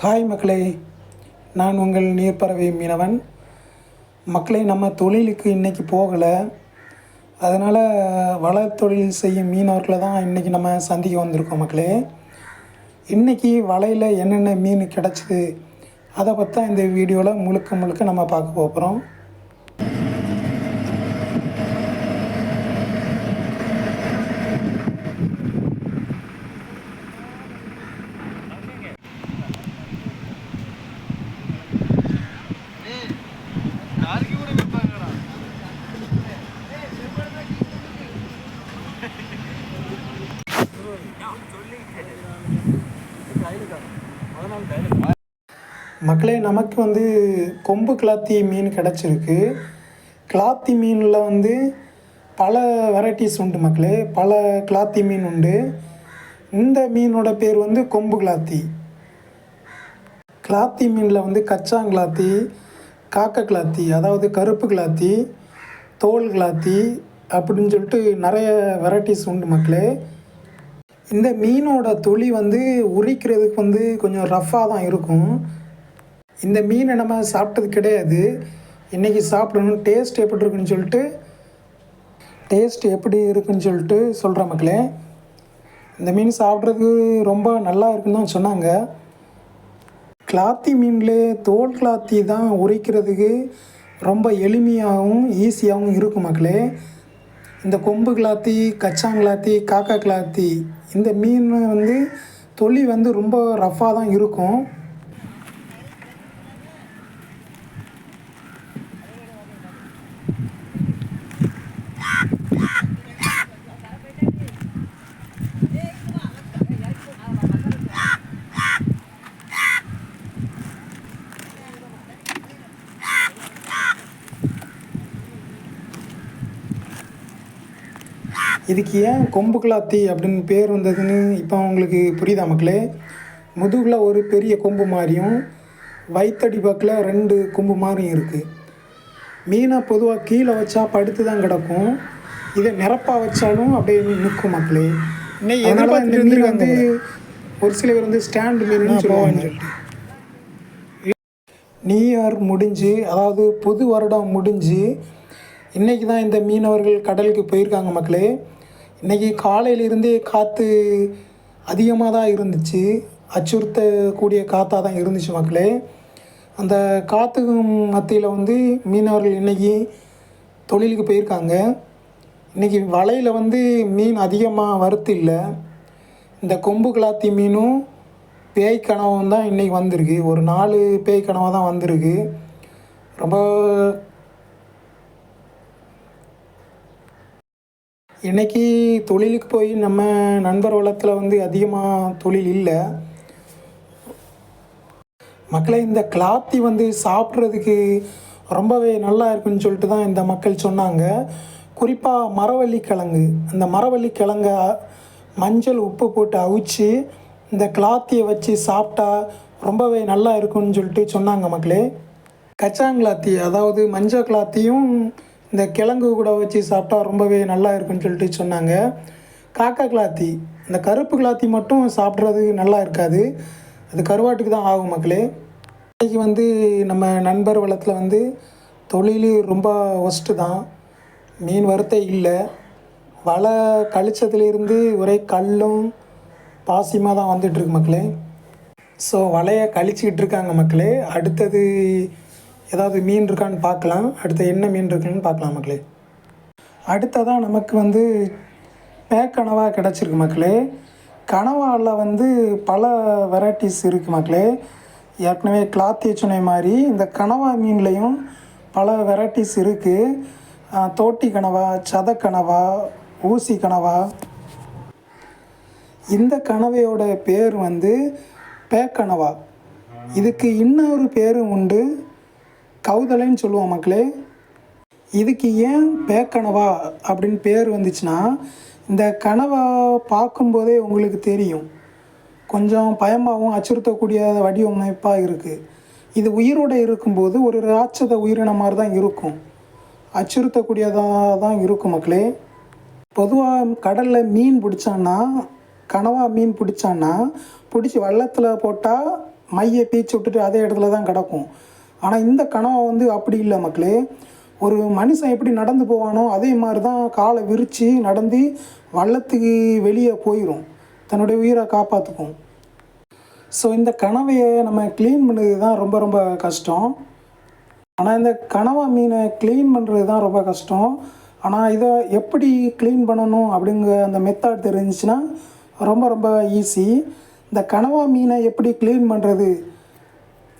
Hi மக்களே நான் உங்கள் நீர்ப்பறவை மீனவன். மக்களே நம்ம தொழிலுக்கு இன்றைக்கி போகலை. அதனால் வலை தொழில் செய்யும் மீனவர்களை தான் இன்றைக்கி நம்ம சந்திக்க வந்திருக்கோம் மக்களே. இன்றைக்கி வலையில் என்னென்ன மீன் கிடச்சிது அதை பற்றி தான் இந்த வீடியோவில் முழுக்க முழுக்க நம்ம பார்க்க போகிறோம் மக்களே நமக்கு வந்து கொம்பு கிளாத்தி மீன் கிடச்சிருக்கு. கிளாத்தி மீனில் வந்து பல வெரைட்டிஸ் உண்டு மக்களே. பல கிளாத்தி மீன் உண்டு. இந்த மீனோட பேர் வந்து கொம்பு கிளாத்தி. கிளாத்தி மீனில் வந்து கச்சாங்கிளாத்தி காக்க கிளாத்தி அதாவது கருப்பு கிளாத்தி தோல் கிளாத்தி அப்படின்னு சொல்லிட்டு நிறைய வெரைட்டிஸ் உண்டு மக்களே. இந்த மீனோட துளி வந்து உரிக்கிறதுக்கு வந்து கொஞ்சம் ரஃப்பாக தான் இருக்கும். இந்த மீனை நம்ம சாப்பிட்டது கிடையாது. இன்றைக்கி சாப்பிடணும் டேஸ்ட் எப்படி இருக்குன்னு சொல்லிட்டு டேஸ்ட் எப்படி இருக்குன்னு சொல்லிட்டு சொல்கிற மக்களே. இந்த மீன் சாப்பிட்றதுக்கு ரொம்ப நல்லா இருக்குன்னு தான் சொன்னாங்க. கிளாத்தி மீன்லே தோல் கிளாத்தி தான் உரிக்கிறதுக்கு ரொம்ப எளிமையாகவும் ஈஸியாகவும் இருக்கும் மக்களே. இந்த கொம்பு கிளாத்தி கச்சாங்கிளாத்தி காக்கா கிளாத்தி இந்த மீன் வந்து தொழில் வந்து ரொம்ப ரஃப்பாக தான் இருக்கும். இதுக்கு ஏன் கொம்பு கிளாத்தி அப்படின்னு பேர் வந்ததுன்னு இப்போ உங்களுக்கு புரியுதா மக்களே? முதுகில் ஒரு பெரிய கொம்பு மாதிரியும் வயிற்றடி பக்கில் ரெண்டு கொம்பு மாதிரியும் இருக்குது மீனை பொதுவாக கீழே வச்சா படுத்து தான் கிடக்கும். இதை நிரப்பாக வச்சாலும் அப்படியே நிற்கும் மக்களே. இன்னைக்கு அதனால இந்த மீன் வந்து ஒரு சில பேர் வந்து ஸ்டாண்ட் மீன் சொல்லுவாங்க. நியூ இயர் முடிஞ்சு அதாவது புது வருடம் முடிஞ்சு இன்றைக்கி தான் இந்த மீனவர்கள் கடலுக்கு போயிருக்காங்க மக்களே. இன்றைக்கி காலையிலிருந்தே காற்று அதிகமாக தான் இருந்துச்சு. அச்சுறுத்தக்கூடிய காற்றாக தான் இருந்துச்சு மக்களே. அந்த காற்றுக்கு மத்தியில் வந்து மீனவர்கள் இன்றைக்கி தொழிலுக்கு போயிருக்காங்க. இன்றைக்கி வலையில் வந்து மீன் அதிகமாக வறுத்து இல்லை. இந்த கொம்பு கிளாத்தி மீனும் பேய் கனவும் தான் இன்றைக்கி வந்திருக்கு. ஒரு நாலு பேய் கனவாக தான் வந்திருக்கு. ரொம்ப இன்றைக்கி தொழிலுக்கு போய் நம்ம நண்பர் வளத்தில் வந்து அதிகமாக தொழில் இல்லை. மக்களே இந்த கிளாத்தி வந்து சாப்பிட்றதுக்கு ரொம்பவே நல்லா இருக்குன்னு சொல்லிட்டு தான் இந்த மக்கள் சொன்னாங்க. குறிப்பாக மரவள்ளி கிழங்கு. அந்த மரவள்ளி கிழங்க மஞ்சள் உப்பு போட்டு அவிச்சு இந்த கிளாத்தியை வச்சு சாப்பிட்டா ரொம்பவே நல்லா இருக்குன்னு சொல்லிட்டு சொன்னாங்க மக்களே. கச்சாங்கிளாத்தி அதாவது மஞ்சள் கிளாத்தியும் இந்த கிழங்கு கூட வச்சு சாப்பிட்டா ரொம்பவே நல்லா இருக்குன்னு சொல்லிட்டு சொன்னாங்க. காக்கா கிளாத்தி இந்த கருப்பு கிளாத்தி மட்டும் சாப்பிட்றது நல்லா இருக்காது. அது கருவாட்டுக்கு தான் ஆகும் மக்களே. இன்றைக்கி வந்து நம்ம நண்பர் வளத்தில் வந்து தொழில் ரொம்ப ஒஸ்ட்டு தான். மீன் வரத்தே இல்லை. வலை கழிச்சதுலேருந்து ஒரே கல்லும் பாசியமாக தான் வந்துட்டுருக்கு மக்களே. ஸோ வலையை கழிச்சிக்கிட்டு இருக்காங்க மக்களே. அடுத்தது ஏதாவது மீன் இருக்கான்னு பார்க்கலாம். அடுத்து என்ன மீன் இருக்குன்னு பார்க்கலாம் மக்களே. அடுத்ததாக நமக்கு வந்து பேக்கனவா கிடச்சிருக்கு மக்களே. கனவாவில் வந்து பல வெரைட்டிஸ் இருக்குது மக்களே. ஏற்கனவே கிளாத்தி சுனை மாதிரி இந்த கனவா மீன்லேயும் பல வெரைட்டிஸ் இருக்குது தோட்டி கனவா சத கனவா ஊசி கனவா. இந்த கனவையோட பேர் வந்து பேக்கனவா. இதுக்கு இன்னொரு பேரும் உண்டு. கவுதலைன்னு சொல்லுவோம் மக்களே. இதுக்கு ஏன் பேக்கனவா அப்படின்னு பேர் வந்துச்சுன்னா இந்த கனவா பார்க்கும்போதே உங்களுக்கு தெரியும். கொஞ்சம் பயமாகவும் அச்சுறுத்தக்கூடிய வடிவமைப்பாக இருக்குது இது உயிரோடு இருக்கும்போது ஒரு ராட்சத உயிரின மாதிரி தான் இருக்கும். அச்சுறுத்தக்கூடியதாக தான் இருக்கும் மக்களே. பொதுவாக கடலில் மீன் பிடிச்சான்னா கனவா மீன் பிடிச்சான்னா பிடிச்சி வள்ளத்தில் போட்டால் மையை பீச்சு விட்டுட்டு அதே இடத்துல தான் கிடக்கும். ஆனால் இந்த கனவை வந்து அப்படி இல்லை மக்களே. ஒரு மனுஷன் எப்படி நடந்து போவானோ அதே மாதிரி தான் காலை விரித்து நடந்து வள்ளத்துக்கு வெளியே போயிடும் தன்னுடைய உயிரை காப்பாற்றுக்கும் ஸோ இந்த கனவையை நம்ம க்ளீன் பண்ணுறது தான் ரொம்ப ரொம்ப கஷ்டம். ஆனால் இந்த கனவா மீனை க்ளீன் பண்ணுறது தான் ரொம்ப கஷ்டம். ஆனால் இதை எப்படி க்ளீன் பண்ணணும் அப்படிங்கிற அந்த மெத்தட் தெரிஞ்சிச்சுன்னா ரொம்ப ரொம்ப ஈஸி இந்த கனவா மீனை எப்படி க்ளீன் பண்ணுறது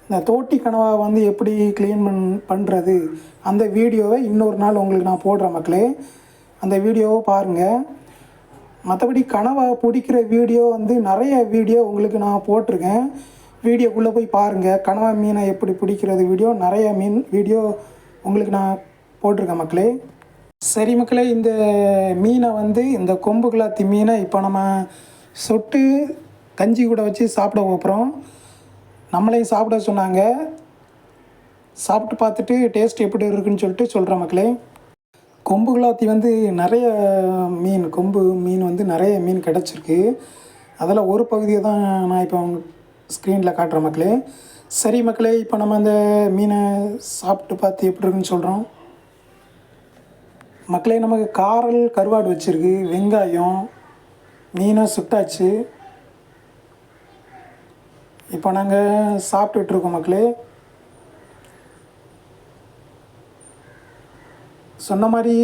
இந்த தோட்டி கனவா வந்து எப்படி க்ளீன் பண் பண்ணுறது அந்த வீடியோவை இன்னொரு நாள் உங்களுக்கு நான் போடுறேன் மக்களே. அந்த வீடியோவை பாருங்கள் மற்றபடி கனவா பிடிக்கிற வீடியோ வந்து நிறைய வீடியோ உங்களுக்கு நான் போட்டிருக்கேன். வீடியோக்குள்ளே போய் பாருங்கள் கனவா மீனை எப்படி பிடிக்கிறது வீடியோ நிறைய மீன் வீடியோ உங்களுக்கு நான் போட்டிருக்கேன் மக்களே. சரி மக்களே இந்த மீனை வந்து இந்த கொம்பு கிளாத்தி மீனை இப்போ நம்ம சுட்டு கஞ்சி கூட வச்சு சாப்பிட போகிறோம் நம்மளையும் சாப்பிட சொன்னாங்க. சாப்பிட்டு பார்த்துட்டு டேஸ்ட் எப்படி இருக்குன்னு சொல்லிட்டு சொல்கிறேன் மக்களே. கொம்பு குலாத்தி வந்து நிறைய மீன் கொம்பு மீன் வந்து நிறைய மீன் கிடச்சிருக்கு. அதில் ஒரு பகுதியை தான் நான் இப்போ ஸ்க்ரீனில் காட்டுறேன் மக்களே. சரி மக்களே இப்போ நம்ம அந்த மீனை சாப்பிட்டு பார்த்து எப்படி இருக்குன்னு சொல்கிறோம் மக்களே நமக்கு காரல் கருவாடு வச்சுருக்கு வெங்காயம் மீனை சுட்டாச்சு. இப்போ நாங்கள் சாப்பிட்டுட்ருக்கோம் மக்களே சொன்ன மாதிரி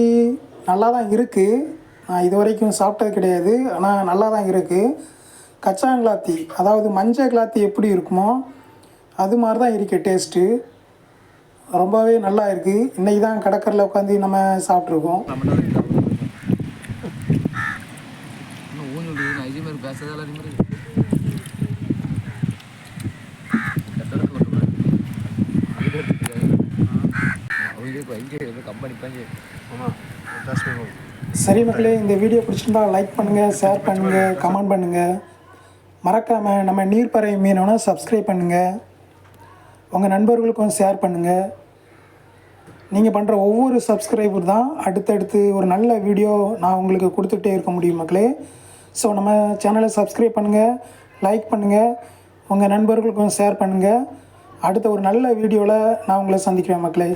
நல்லா தான் இருக்குது நான் இது வரைக்கும் சாப்பிட்டது கிடையாது ஆனால் நல்லா தான் இருக்குது கச்சாங்கிளாத்தி அதாவது மஞ்சள் கிளாத்தி எப்படி இருக்குமோ அது மாதிரி தான் இருக்குது டேஸ்ட்டு ரொம்பவே நல்லா இருக்குது இன்றைக்கி தான் கடற்கரையில் உட்காந்து நம்ம சாப்பிட்ருக்கோம் நம்மகிட்ட இருக்கு. இன்னும் ஊஞ்சல் நான் இதே மாதிரி பேசுறதே அதே மாதிரி கட்டடத்தை கொண்டு போறேன். வீடு எடுத்துட்டு கம்பெனி சரி மக்களே இந்த வீடியோ பிடிச்சிருந்தா லைக் பண்ணுங்கள் ஷேர் பண்ணுங்கள் கமெண்ட் பண்ணுங்கள் மறக்காமல் நம்ம நீர்ப்பறை மீனோட சப்ஸ்கிரைப் பண்ணுங்கள் உங்கள் நண்பர்களுக்கும் ஷேர் பண்ணுங்கள் நீங்கள் பண்ணுற ஒவ்வொரு சப்ஸ்கிரைபர் தான் அடுத்தடுத்து ஒரு நல்ல வீடியோ நான் உங்களுக்கு கொடுத்துட்டே இருக்க முடியும் மக்களே. ஸோ நம்ம சேனலை சப்ஸ்கிரைப் பண்ணுங்கள் லைக் பண்ணுங்கள் உங்கள் நண்பர்களுக்கும் ஷேர் பண்ணுங்கள் அடுத்த ஒரு நல்ல வீடியோவில் நான் உங்களை சந்திக்கிறேன் மக்களே.